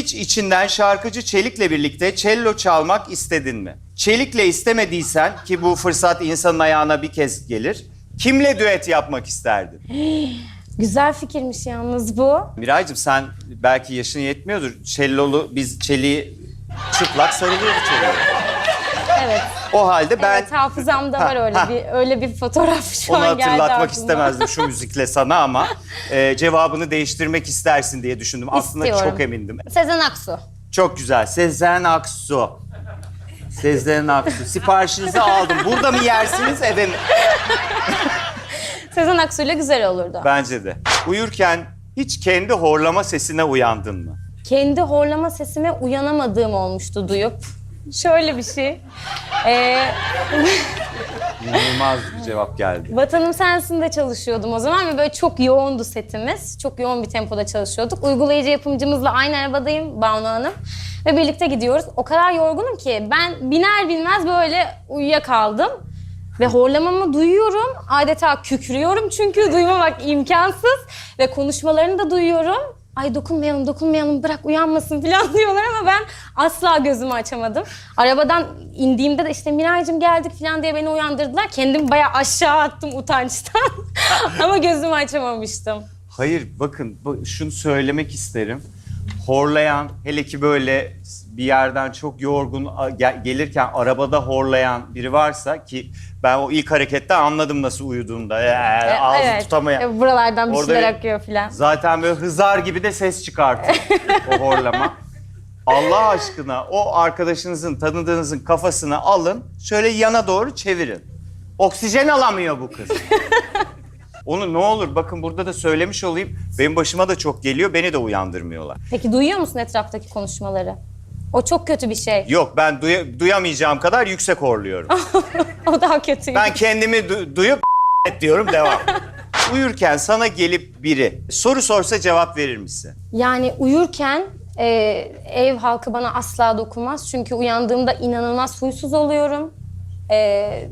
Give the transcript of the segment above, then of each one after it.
Hiç içinden şarkıcı Çelik'le birlikte cello çalmak istedin mi? Çelik'le istemediysen ki bu fırsat insanın ayağına bir kez gelir. Kimle düet yapmak isterdin? Güzel fikirmiş yalnız bu. Miraycığım sen belki yaşın yetmiyordur. Cellolu biz çeliği çıplak sarılıyoruz çeliğe. Evet. O halde ben evet hafızamda var öyle bir öyle bir fotoğraf şu onu an geldi hatırlatmak aklıma. istemezdim şu müzikle sana ama e, cevabını değiştirmek istersin diye düşündüm. Aslında İstiyorum. çok emindim. Sezen Aksu. Çok güzel. Sezen Aksu. Sezen Aksu. Siparişinizi aldım. Burada mı yersiniz eve mi? Sezen Aksu ile güzel olurdu. Bence de. Uyurken hiç kendi horlama sesine uyandın mı? Kendi horlama sesime uyanamadığım olmuştu duyup. Şöyle bir şey. Ee, İnanılmaz bir cevap geldi. Vatanım Sensin'de çalışıyordum o zaman ve böyle çok yoğundu setimiz. Çok yoğun bir tempoda çalışıyorduk. Uygulayıcı yapımcımızla aynı arabadayım Banu Hanım. Ve birlikte gidiyoruz. O kadar yorgunum ki ben biner binmez böyle uyuyakaldım. Ve horlamamı duyuyorum. Adeta kükrüyorum çünkü duymamak imkansız. Ve konuşmalarını da duyuyorum. Ay dokunmayalım, dokunmayalım, bırak uyanmasın falan diyorlar ama ben asla gözümü açamadım. Arabadan indiğimde de işte Miraycığım geldik falan diye beni uyandırdılar. Kendimi bayağı aşağı attım utançtan. ama gözümü açamamıştım. Hayır bakın şunu söylemek isterim. Horlayan hele ki böyle bir yerden çok yorgun gelirken arabada horlayan biri varsa ki ben o ilk harekette anladım nasıl uyuduğunda. Ee, E, ağzı evet. tutamayan. E, Buralardan bir Orada şeyler akıyor falan. Zaten böyle hızar gibi de ses çıkartıyor o horlama. Allah aşkına o arkadaşınızın, tanıdığınızın kafasını alın, şöyle yana doğru çevirin. Oksijen alamıyor bu kız. Onu ne olur bakın burada da söylemiş olayım. Benim başıma da çok geliyor, beni de uyandırmıyorlar. Peki duyuyor musun etraftaki konuşmaları? O çok kötü bir şey. Yok ben duya- duyamayacağım kadar yüksek horluyorum. o daha kötü. Ben kendimi du- duyup diyorum devam. Uyurken sana gelip biri soru sorsa cevap verir misin? Yani uyurken e, ev halkı bana asla dokunmaz. Çünkü uyandığımda inanılmaz huysuz oluyorum. E,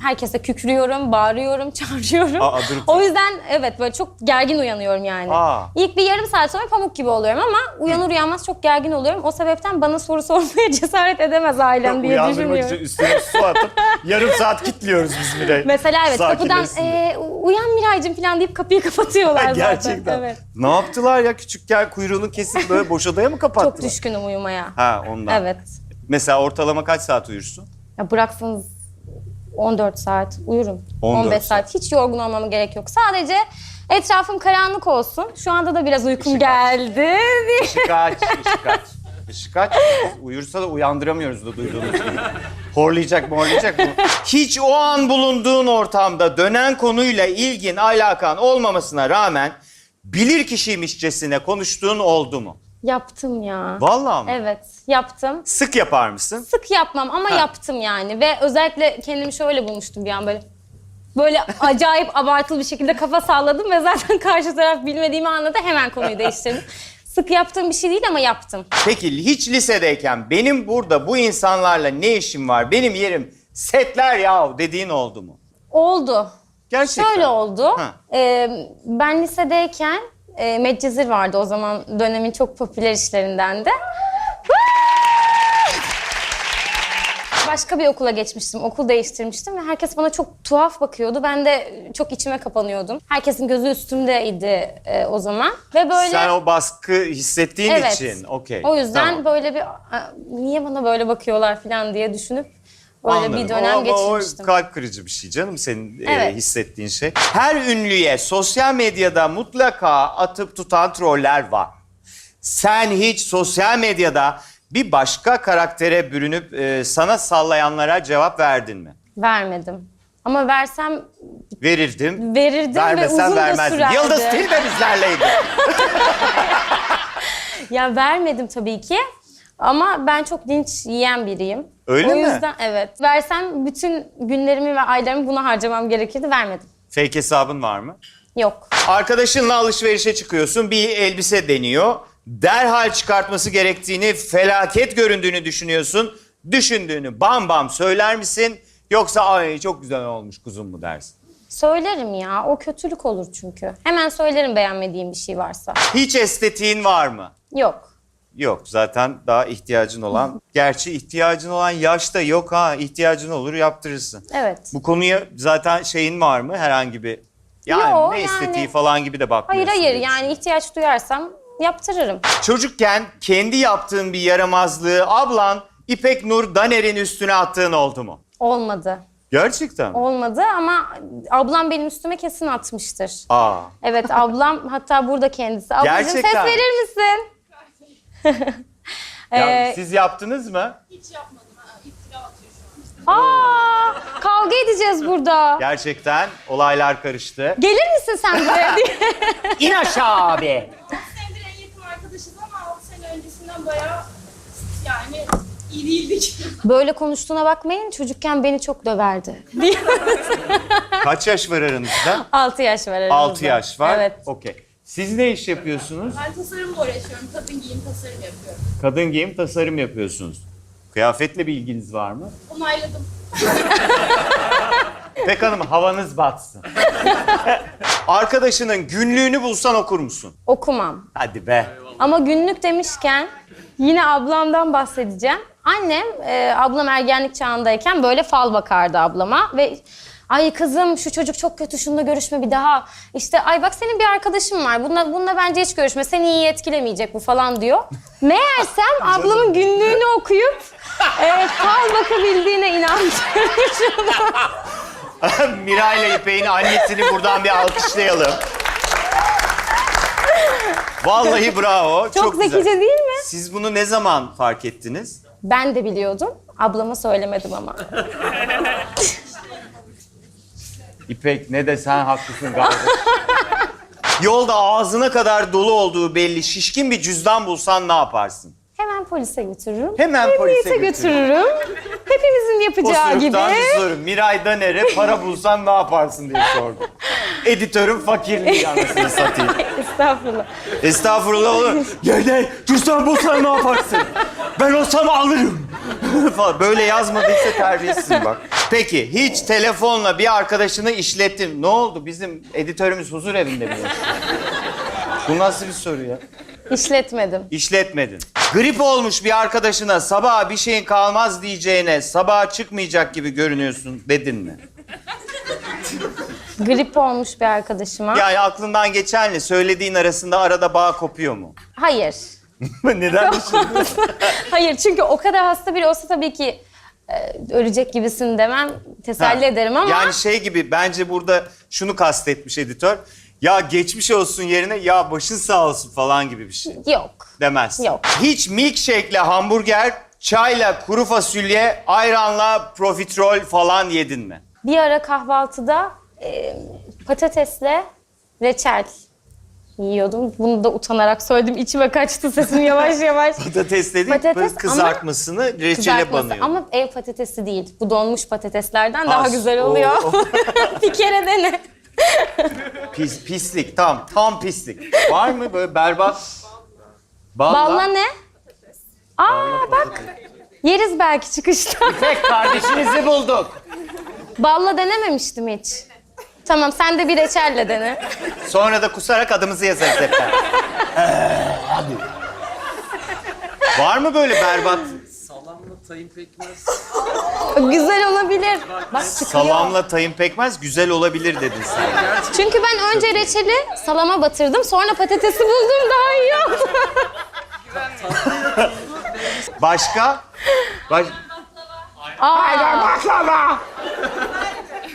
herkese kükrüyorum, bağırıyorum, çağırıyorum. Aa, durup- o yüzden evet böyle çok gergin uyanıyorum yani. Aa. İlk bir yarım saat sonra pamuk gibi oluyorum ama uyanır uyanmaz çok gergin oluyorum. O sebepten bana soru sormaya cesaret edemez ailem diye Uyandırmak için düşünüyorum. üstüne su atıp yarım saat kilitliyoruz biz Miray'ı. Mesela evet kapıdan Sakinleşsin. e, uyan Miraycığım falan deyip kapıyı kapatıyorlar zaten. Gerçekten. Evet. Ne yaptılar ya küçükken kuyruğunu kesip böyle boş odaya mı kapattılar? Çok düşkünüm uyumaya. Ha ondan. Evet. Mesela ortalama kaç saat uyursun? Ya bıraksanız 14 saat uyurum. 14 15 saat. Hiç yorgun olmama gerek yok. Sadece etrafım karanlık olsun. Şu anda da biraz uykum Işık geldi. Işık aç, ışık aç. Işık aç. Uyursa da uyandıramıyoruz da duyduğunuz gibi. Horlayacak mı horlayacak mı? Hiç o an bulunduğun ortamda dönen konuyla ilgin, alakan olmamasına rağmen bilir kişiymişçesine konuştuğun oldu mu? Yaptım ya. Vallahi mı? Evet yaptım. Sık yapar mısın? Sık yapmam ama Ha. yaptım yani. Ve özellikle kendimi şöyle bulmuştum bir an böyle. Böyle acayip abartılı bir şekilde kafa salladım ve zaten karşı taraf bilmediğimi anladı. Hemen konuyu değiştirdim. Sık yaptığım bir şey değil ama yaptım. Peki hiç lisedeyken benim burada bu insanlarla ne işim var? Benim yerim setler yahu dediğin oldu mu? Oldu. Gerçekten. Şöyle oldu. Ha. Ee, ben lisedeyken e, Medcezir vardı o zaman dönemin çok popüler işlerinden de. Başka bir okula geçmiştim, okul değiştirmiştim ve herkes bana çok tuhaf bakıyordu. Ben de çok içime kapanıyordum. Herkesin gözü üstümdeydi e, o zaman ve böyle Sen o baskı hissettiğin Evet. için. Okey. o yüzden Tamam. böyle bir "Aa, niye bana böyle bakıyorlar falan diye düşünüp böyle Anladım. bir dönem o geçirmiştim. kalp kırıcı bir şey canım senin e, Evet. hissettiğin şey. Her ünlüye sosyal medyada mutlaka atıp tutan troller var. Sen hiç sosyal medyada bir başka karaktere bürünüp e, sana sallayanlara cevap verdin mi? Vermedim. Ama versem Verirdim. verirdim ve Vermesen uzun da sürerdi. Yıldız Tilbe bizlerleydi. Ya vermedim tabii ki. Ama ben çok linç yiyen biriyim. Öyle o mi? yüzden evet. Versem bütün günlerimi ve aylarımı buna harcamam gerekirdi. Vermedim. Fake hesabın var mı? Yok. Arkadaşınla alışverişe çıkıyorsun. Bir elbise deniyor. Derhal çıkartması gerektiğini, felaket göründüğünü düşünüyorsun. Düşündüğünü bam bam söyler misin? Yoksa ay çok güzel olmuş kuzum mu dersin? Söylerim ya. O kötülük olur çünkü. Hemen söylerim beğenmediğim bir şey varsa. Hiç estetiğin var mı? Yok. Yok zaten daha ihtiyacın olan. Gerçi ihtiyacın olan yaşta yok ha. ihtiyacın olur yaptırırsın. Evet. Bu konuya zaten şeyin var mı herhangi bir yani Yo, ne yani- estetiği falan gibi de Hayır bakmıyorsun. hayır yani ihtiyaç duyarsam yaptırırım. Çocukken kendi yaptığın bir yaramazlığı ablan İpek Nur Daner'in üstüne attığın oldu mu? Olmadı. Gerçekten mi? Olmadı ama ablam benim üstüme kesin atmıştır. Aa. Evet ablam hatta burada kendisi. Ablacığım ses Gerçekten. verir misin? Ya, Ee, siz yaptınız mı? Aa, kavga edeceğiz burada. Gerçekten olaylar karıştı. Gelir misin sen buraya diye. İn aşağı abi. senedir en yakın arkadaşız ama 6 sene öncesinden bayağı yani iyi değildik. Böyle konuştuğuna bakmayın. Çocukken beni çok döverdi. Kaç yaş var aranızda? 6 yaş var aramızda. 6 yaş var. Evet. Okey. Siz ne iş yapıyorsunuz? Ben tasarımla uğraşıyorum. Kadın giyim tasarım yapıyorum. Kadın giyim tasarım yapıyorsunuz. Kıyafetle bir ilginiz var mı? Onayladım. Pek Hanım havanız batsın. Arkadaşının günlüğünü bulsan okur musun? Okumam. Hadi be. Ama günlük demişken yine ablamdan bahsedeceğim. Annem, e, ablam ergenlik çağındayken böyle fal bakardı ablama ve Ay kızım şu çocuk çok kötü şununla görüşme bir daha. İşte ay bak senin bir arkadaşın var. Bununla, bununla bence hiç görüşme. Seni iyi etkilemeyecek bu falan diyor. Meğersem ablamın günlüğünü okuyup e, fal bakabildiğine inanmışım. Miray ile İpek'in annesini buradan bir alkışlayalım. Vallahi bravo. Çok, Çok, güzel. zekice değil mi? Siz bunu ne zaman fark ettiniz? Ben de biliyordum. Ablama söylemedim ama. İpek ne de sen haklısın kardeşim. Yolda ağzına kadar dolu olduğu belli şişkin bir cüzdan bulsan ne yaparsın? Hemen polise götürürüm. Hemen Emniyete polise götürürüm. Hepimizin O yapacağı gibi. sınıftan bir soru. Miray Daner'e para bulsan ne yaparsın diye sordum. Editörün fakirliği anasını satayım. Estağfurullah. Estağfurullah olur. Ne? Cüzdan bulsan ne yaparsın? Ben olsam alırım. Falan. Böyle yazmadıysa terbiyesizsin bak. Peki hiç telefonla bir arkadaşını işlettin. Ne oldu? Bizim editörümüz huzur evinde yaşıyor? Bu nasıl bir soru ya? İşletmedim. İşletmedin. Grip olmuş bir arkadaşına sabah bir şeyin kalmaz diyeceğine sabah çıkmayacak gibi görünüyorsun dedin mi? Grip olmuş bir arkadaşıma. Yani aklından geçenle söylediğin arasında arada bağ kopuyor mu? Hayır. Neden düşündün? Hayır çünkü o kadar hasta biri olsa tabii ki ölecek gibisin demem. Teselli Ha. ederim ama Yani şey gibi bence burada şunu kastetmiş editör. Ya geçmiş olsun yerine ya başın sağ olsun falan gibi bir şey yok. demez. Yok. Hiç milkshake'le hamburger, çayla kuru fasulye, ayranla profiterol falan yedin mi? Bir ara kahvaltıda e, patatesle reçel yiyordum. Bunu da utanarak söyledim. İçime kaçtı sesim yavaş yavaş. Patates dedik Patates kızartmasını reçele Kızartması. banıyor. Ama ev patatesi değil. Bu donmuş patateslerden Ha, daha güzel oluyor. bir kere dene. Pis, pislik tam, tam pislik. Var mı böyle berbat? Balla. Balla ne? Aa bak. Yeriz belki çıkışta. Tek kardeşinizi bulduk. Balla denememiştim hiç. Tamam sen de bir reçelle dene. Sonra da kusarak adımızı yazarız hep beraber. Ee, hadi. Var mı böyle berbat? Salamla tayin pekmez. Güzel olabilir. Bak çıkıyor. Salamla tayin pekmez güzel olabilir dedin sen. Çünkü ben önce reçeli salama batırdım. Sonra patatesi buldum daha iyi oldu. Başka? Baş... Aa,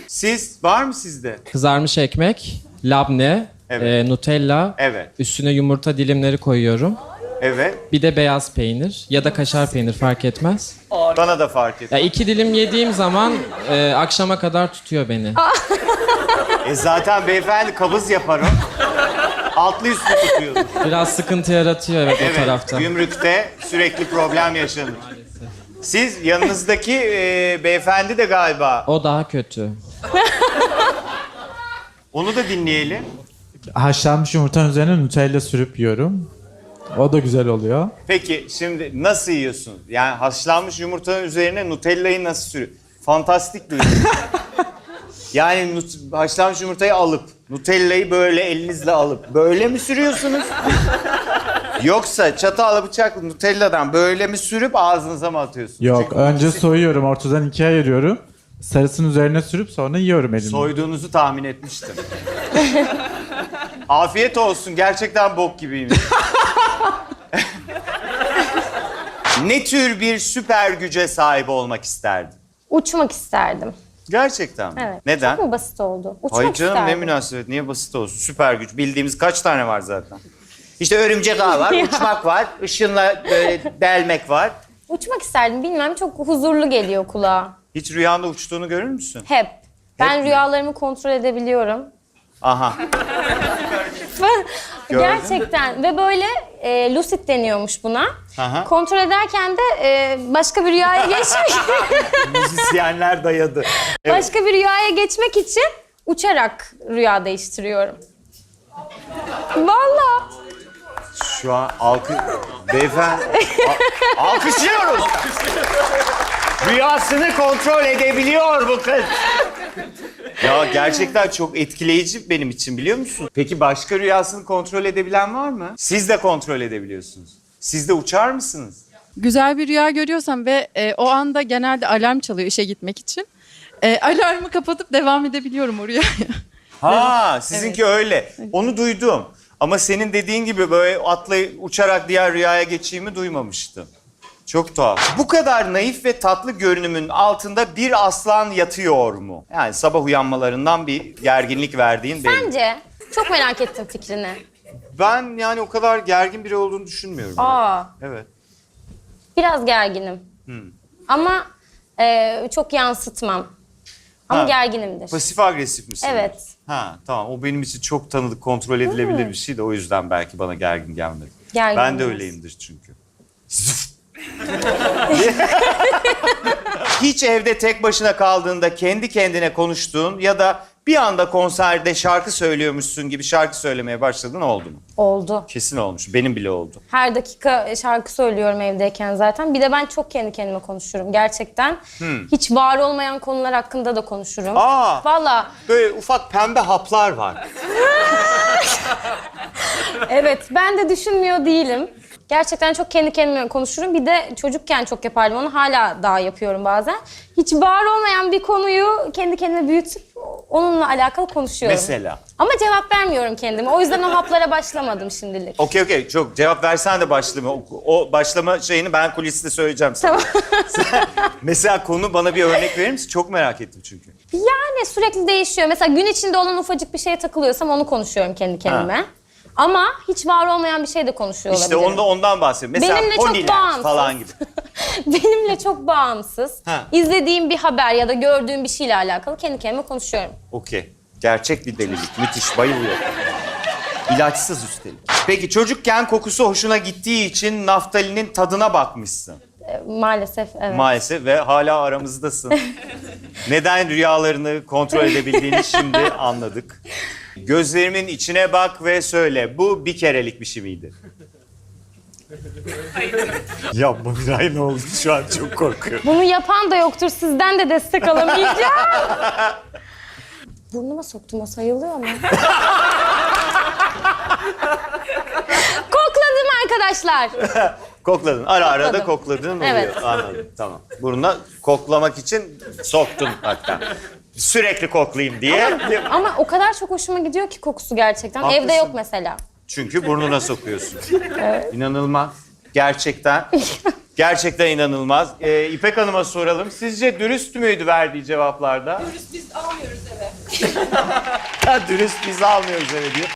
Siz var mı sizde? Kızarmış ekmek, labne, Evet. e, Nutella. Evet. Üstüne yumurta dilimleri koyuyorum. Evet. Bir de beyaz peynir ya da kaşar peynir fark etmez. Bana da fark et. Ya iki dilim yediğim zaman e, akşama kadar tutuyor beni. E zaten beyefendi kabız yaparım. Altlı üstlü tutuyordur. Biraz sıkıntı yaratıyor evet, o Evet. tarafta. Gümrükte sürekli problem yaşanır. Siz yanınızdaki e, beyefendi de galiba. O daha kötü. Onu da dinleyelim. Haşlanmış yumurtanın üzerine Nutella sürüp yiyorum. O da güzel oluyor. Peki şimdi nasıl yiyorsun? Yani haşlanmış yumurtanın üzerine Nutella'yı nasıl sürüyor? Fantastik bir. Yani nut- haşlanmış yumurtayı alıp Nutella'yı böyle elinizle alıp böyle mi sürüyorsunuz? Yoksa çatalla bıçakla Nutella'dan böyle mi sürüp ağzınıza mı atıyorsunuz? Yok Çünkü önce soyuyorum ortadan ikiye ayırıyorum. Sarısını üzerine sürüp sonra yiyorum elimle. Soyduğunuzu tahmin etmiştim. Afiyet olsun. Gerçekten bok gibiyim. ne tür bir süper güce sahip olmak isterdin? Uçmak isterdim. Gerçekten mi? Evet. Neden? Çok mu basit oldu? Uçmak Hayır canım ne isterdim. münasebet. Niye basit olsun? Süper güç. Bildiğimiz kaç tane var zaten? İşte örümcek ağ var, uçmak var, ışınla böyle delmek var. Uçmak isterdim. Bilmem çok huzurlu geliyor kulağa. Hiç rüyanda uçtuğunu görür müsün? Hep. Ben mi? rüyalarımı kontrol edebiliyorum. Aha. Gerçekten ve böyle e, lucid deniyormuş buna. Aha. Kontrol ederken de e, başka bir rüyaya geçmek Müzisyenler dayadı. Evet. başka bir rüyaya geçmek için uçarak rüya değiştiriyorum. Vallahi Şu an alkı... Beyefendi... Al- alkışlıyoruz. Rüyasını kontrol edebiliyor bu kız. Ya gerçekten çok etkileyici benim için biliyor musun? Peki başka rüyasını kontrol edebilen var mı? Siz de kontrol edebiliyorsunuz. Siz de uçar mısınız? güzel bir rüya görüyorsam ve e, o anda genelde alarm çalıyor işe gitmek için. E, alarmı kapatıp devam edebiliyorum o rüyaya. Ha, sizinki öyle. Onu duydum. Ama senin dediğin gibi böyle atlayıp uçarak diğer rüyaya geçeyimi duymamıştım. Çok tuhaf. Bu kadar naif ve tatlı görünümün altında bir aslan yatıyor mu? Yani sabah uyanmalarından bir gerginlik verdiğin belli. bence çok merak ettim fikrini. Ben yani o kadar gergin biri olduğunu düşünmüyorum. Aa, Evet. biraz gerginim. Hmm. Ama e, çok yansıtmam. Ama Ha. gerginimdir. Pasif agresif misin? Evet. Ha tamam o benim için çok tanıdık kontrol edilebilir bir şey de o yüzden belki bana gergin gelmedi. Gergin ben de biraz. öyleyimdir çünkü. Hiç evde tek başına kaldığında kendi kendine konuştuğun ya da bir anda konserde şarkı söylüyormuşsun gibi şarkı söylemeye başladın oldu mu? Oldu. Kesin olmuş. Benim bile oldu. Her dakika şarkı söylüyorum evdeyken zaten. Bir de ben çok kendi kendime konuşurum gerçekten. Hiç var olmayan konular hakkında da konuşurum. Aa! Valla Böyle ufak pembe haplar var. evet ben de düşünmüyor değilim. Gerçekten çok kendi kendime konuşurum. Bir de çocukken çok yapardım onu. Hala daha yapıyorum bazen. Hiç var olmayan bir konuyu kendi kendime büyütüp onunla alakalı konuşuyorum. Mesela. Ama cevap vermiyorum kendime. O yüzden o haplara başlamadım şimdilik. Okey okey çok cevap versen de başlama. O, o başlama şeyini ben kuliste söyleyeceğim sana. Tamam. Sen- Mesela konu bana bir örnek verir misin? Çok merak ettim çünkü. Yani sürekli değişiyor. Mesela gün içinde olan ufacık bir şeye takılıyorsam onu konuşuyorum kendi kendime. Ama hiç var olmayan bir şey de konuşuyor İşte olabilirim. onda ondan bahsediyorum. Mesela Benimle çok Ponyland bağımsız. falan gibi. Benimle çok bağımsız. Ha. İzlediğim bir haber ya da gördüğüm bir şeyle alakalı kendi kendime konuşuyorum. Okey. Gerçek bir delilik. Müthiş. Bayılıyorum. İlaçsız üstelik. Peki çocukken kokusu hoşuna gittiği için naftalinin tadına bakmışsın. Ee, Maalesef evet. Maalesef ve hala aramızdasın. Neden rüyalarını kontrol edebildiğini şimdi anladık. Gözlerimin içine bak ve söyle. Bu bir kerelik bir şey miydi? Yapma Miray ne oldu? Şu an çok korkuyorum. Bunu yapan da yoktur. Sizden de destek alamayacağım. Burnuma soktum o sayılıyor mu? Kokladım arkadaşlar. Kokladın. Ara ara da kokladın oluyor. Evet. Anladım. Tamam. Burnuna koklamak için soktun hatta. Sürekli koklayayım diye. Ama o kadar çok hoşuma gidiyor ki kokusu gerçekten. Haklısın. Evde yok mesela. Çünkü burnuna sokuyorsun. İnanılmaz. Gerçekten. Gerçekten inanılmaz. Ee, İpek Hanım'a soralım. Sizce dürüst müydü verdiği cevaplarda? Biz almıyoruz eve. Ha, dürüst biz almıyoruz öyle diyor.